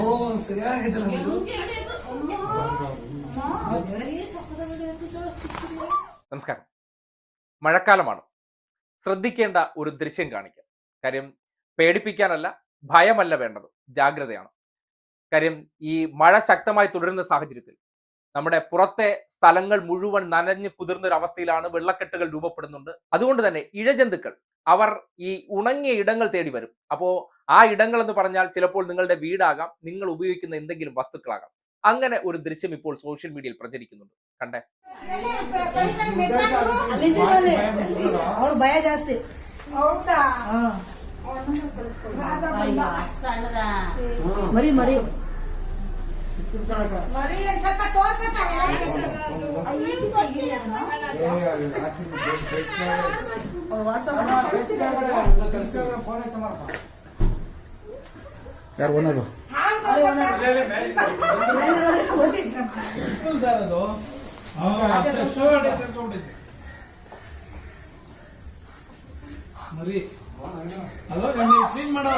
ಓ ಸರಿಯಾಗಿದ್ದಲ್ಲ ಇದು നമസ്കാരം മഴക്കാലമാണ് ശ്രദ്ധിക്കേണ്ട ഒരു ദൃശ്യം കാണിക്കാം കാര്യം പേടിപ്പിക്കാനല്ല ഭയമല്ല വേണ്ടത് ജാഗ്രതയാണ് കാര്യം ഈ മഴ ശക്തമായി തുടരുന്ന സാഹചര്യത്തിൽ നമ്മുടെ പുറത്തെ സ്ഥലങ്ങൾ മുഴുവൻ നനഞ്ഞു കുതിർന്ന ഒരു അവസ്ഥയിലാണ് വെള്ളക്കെട്ടുകൾ രൂപപ്പെടുന്നുണ്ട്. അതുകൊണ്ട് തന്നെ ഇഴജന്തുക്കൾ അവർ ഈ ഉണങ്ങിയ ഇടങ്ങൾ തേടി വരും. അപ്പോൾ ആ ഇടങ്ങൾ എന്ന് പറഞ്ഞാൽ ചിലപ്പോൾ നിങ്ങളുടെ വീടാകാം നിങ്ങൾ ഉപയോഗിക്കുന്ന എന്തെങ്കിലും വസ്തുക്കളാകാം. അങ്ങനെ ഒരു ദൃശ്യം ഇപ്പോൾ സോഷ്യൽ മീഡിയയിൽ പ്രചരിക്കുന്നുണ്ട്. കണ്ടേ? മറി മറി ಯಾರು ಓನರು ಮರಿ ಅಲ್ಲ ಕ್ಲೀನ್ ಮಾಡೋ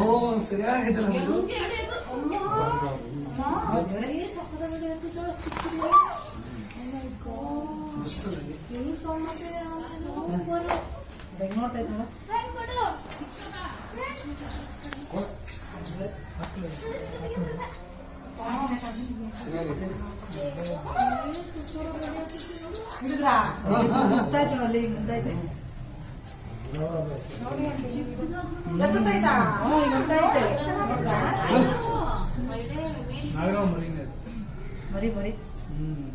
ಓ ಸರಿಯಾಗಿದ್ದಲ್ಲ ಇದು ಹೆಂಗ್ ನೋಡ್ತಾ ಇದ್ ನೋಡು. ಸರಿಯಾಗಿದೆ ಗೊತ್ತಾಯ್ತು ನೋಡಿ, ಅಲ್ಲಿ ಹಿಂಗ್ ಗೊತ್ತಾಯ್ತು. ಹ್ಞೂ, ಹಿಂಗ್ ಗೊತ್ತಾಯ್ತು. ನಾಗರಾವ್ ಮರಿನೇ ಮರಿ ಮರಿ ಹ್ಮ್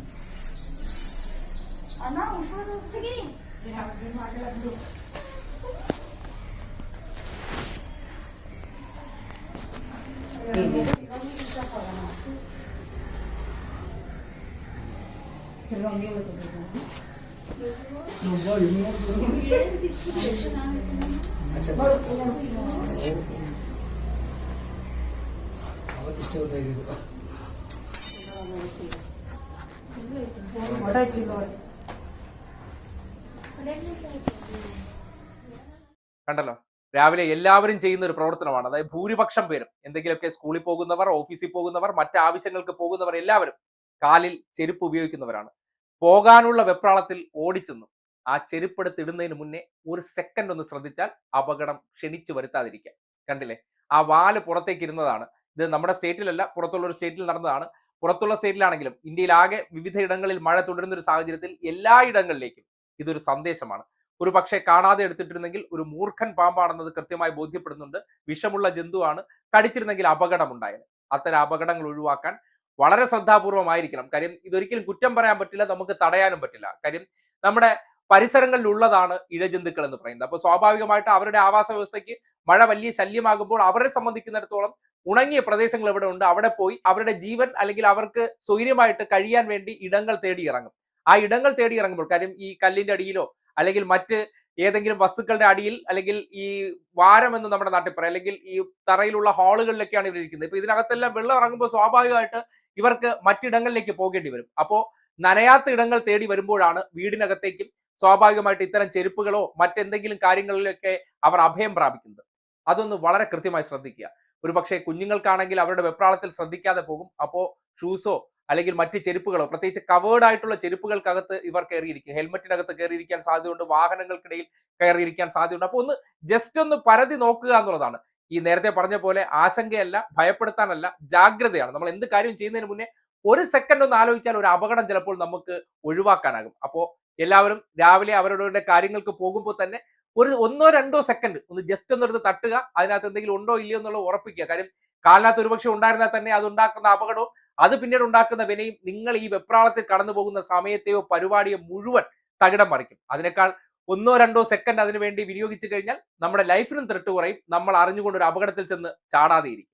ತಿರ್ಗಾ ಹಂಗೆ ಬಿಡ್ತದೆ. ಅವತ್ತಿಷ್ಟೇ ಗೊತ್ತಾಗಿದ್ದು ಹೊರ್ಟೋಯ್ತು ಈಗ ಅವ್ರು. കണ്ടല്ലോ? രാവിലെ എല്ലാവരും ചെയ്യുന്ന ഒരു പ്രവർത്തനമാണ്. അതായത് ഭൂരിപക്ഷം പേരും എന്തെങ്കിലുമൊക്കെ സ്കൂളിൽ പോകുന്നവർ ഓഫീസിൽ പോകുന്നവർ മറ്റാവശ്യങ്ങൾക്ക് പോകുന്നവർ എല്ലാവരും കാലിൽ ചെരുപ്പ് ഉപയോഗിക്കുന്നവരാണ്. പോകാനുള്ള വെപ്രാളത്തിൽ ഓടിച്ചെന്നും ആ ചെരുപ്പെടുത്ത് ഇടുന്നതിന് മുന്നേ ഒരു സെക്കൻഡ് ഒന്ന് ശ്രദ്ധിച്ചാൽ അപകടം ക്ഷണിച്ചു വരുത്താതിരിക്കാം. കണ്ടില്ലേ? ആ വാൽ പുറത്തേക്ക് ഇരുന്നതാണ്. ഇത് നമ്മുടെ സ്റ്റേറ്റിലല്ല പുറത്തുള്ള ഒരു സ്റ്റേറ്റിൽ നടന്നതാണ്. പുറത്തുള്ള സ്റ്റേറ്റിലാണെങ്കിലും ഇന്ത്യയിലാകെ വിവിധ ഇടങ്ങളിൽ മഴ തുടരുന്ന ഒരു സാഹചര്യത്തിൽ എല്ലാ ഇടങ്ങളിലേക്കും ഇതൊരു സന്ദേശമാണ്. ഒരു പക്ഷേ കാണാതെ എടുത്തിട്ടിരുന്നെങ്കിൽ ഒരു മൂർഖൻ പാമ്പാണെന്നത് കൃത്യമായി ബോധ്യപ്പെടുന്നുണ്ട്. വിഷമുള്ള ജന്തുവാണ്. കടിച്ചിരുന്നെങ്കിൽ അപകടം ഉണ്ടായത് അത്തരം അപകടങ്ങൾ ഒഴിവാക്കാൻ വളരെ ശ്രദ്ധാപൂർവമായിരിക്കണം. കാര്യം ഇതൊരിക്കലും കുറ്റം പറയാൻ പറ്റില്ല നമുക്ക് തടയാനും പറ്റില്ല. കാര്യം നമ്മുടെ പരിസരങ്ങളിൽ ഉള്ളതാണ് ഇഴജന്തുക്കൾ എന്ന് പറയുന്നത്. അപ്പോൾ സ്വാഭാവികമായിട്ട് അവരുടെ ആവാസ വ്യവസ്ഥയ്ക്ക് മഴ വലിയ ശല്യമാകുമ്പോൾ അവരെ സംബന്ധിക്കുന്നിടത്തോളം ഉണങ്ങിയ പ്രദേശങ്ങൾ എവിടെ ഉണ്ട്. അവിടെ പോയി അവരുടെ ജീവൻ അല്ലെങ്കിൽ അവർക്ക് സ്വൈര്യമായിട്ട് കഴിയാൻ വേണ്ടി ഇടങ്ങൾ തേടി ഇറങ്ങും. ആ ഇടങ്ങൾ തേടി ഇറങ്ങുമ്പോൾ കാര്യം ഈ കല്ലിന്റെ അടിയിലോ അല്ലെങ്കിൽ മറ്റ് ഏതെങ്കിലും വസ്തുക്കളുടെ അടിയിൽ അല്ലെങ്കിൽ ഈ വാരം എന്ന് നമ്മുടെ നാട്ടിൽ പറയാം അല്ലെങ്കിൽ ഈ തറയിലുള്ള ഹാളുകളിലൊക്കെയാണ് ഇവർ ഇരിക്കുന്നത് ഇപ്പൊ ഇതിനകത്തെല്ലാം വെള്ളം ഇറങ്ങുമ്പോൾ സ്വാഭാവികമായിട്ട് ഇവർക്ക് മറ്റിടങ്ങളിലേക്ക് പോകേണ്ടി വരും. അപ്പോ നനയാത്ത ഇടങ്ങൾ തേടി വരുമ്പോഴാണ് വീടിനകത്തേക്കും സ്വാഭാവികമായിട്ട് ഇത്തരം ചെരുപ്പുകളോ മറ്റെന്തെങ്കിലും കാര്യങ്ങളിലൊക്കെ അവർ അഭയം പ്രാപിക്കുന്നത്. അതൊന്ന് വളരെ കൃത്യമായി ശ്രദ്ധിക്കുക. ഒരു പക്ഷേ കുഞ്ഞുങ്ങൾക്കാണെങ്കിൽ അവരുടെ വെപ്രാളത്തിൽ ശ്രദ്ധിക്കാതെ പോകും. അപ്പോൾ ഷൂസോ അല്ലെങ്കിൽ മറ്റ് ചെരുപ്പുകളോ പ്രത്യേകിച്ച് കവേർഡ് ആയിട്ടുള്ള ചെരുപ്പുകൾക്കകത്ത് ഇവർ കയറിയിരിക്കും. ഹെൽമെറ്റിനകത്ത് കയറിയിരിക്കാൻ സാധ്യതയുണ്ട്. വാഹനങ്ങൾക്കിടയിൽ കയറിയിരിക്കാൻ സാധ്യതയുണ്ട്. അപ്പോൾ ഒന്ന് ജസ്റ്റ് ഒന്ന് പരതി നോക്കുക എന്നുള്ളതാണ്. ഈ നേരത്തെ പറഞ്ഞ പോലെ ആശങ്കയല്ല ഭയപ്പെടുത്താനല്ല ജാഗ്രതയാണ്. നമ്മൾ എന്ത് കാര്യം ചെയ്യുന്നതിന് മുന്നേ ഒരു സെക്കൻഡ് ഒന്ന് ആലോചിച്ചാൽ ഒരു അപകടം ചിലപ്പോൾ നമുക്ക് ഒഴിവാക്കാനാകും. അപ്പോൾ എല്ലാവരും രാവിലെ അവരുടെ കാര്യങ്ങൾക്ക് പോകുമ്പോൾ തന്നെ ഒരു ഒന്നോ രണ്ടോ സെക്കൻഡ് ഒന്ന് ജസ്റ്റ് ഒന്നെടുത്ത് തട്ടുക. അതിനകത്ത് എന്തെങ്കിലും ഉണ്ടോ ഇല്ലയോ എന്നുള്ളത് ഉറപ്പിക്കുക. കാര്യം കാലിനകത്ത് ഒരുപക്ഷെ ഉണ്ടായിരുന്നാൽ തന്നെ അത് ഉണ്ടാക്കുന്ന അപകടവും അത് പിന്നീട് ഉണ്ടാക്കുന്ന വിനയും നിങ്ങൾ ഈ വെപ്രാളത്തിൽ കടന്നു പോകുന്ന സമയത്തെയോ പരിപാടിയോ മുഴുവൻ തകിടം മറിക്കും. അതിനേക്കാൾ ഒന്നോ രണ്ടോ സെക്കൻഡ് അതിനു വേണ്ടി വിനിയോഗിച്ചു കഴിഞ്ഞാൽ നമ്മുടെ ലൈഫിനും ത്രെട്ട് കുറയും. നമ്മൾ അറിഞ്ഞുകൊണ്ട് ഒരു അപകടത്തിൽ ചെന്ന് ചാടാതെ ഇരിക്കും.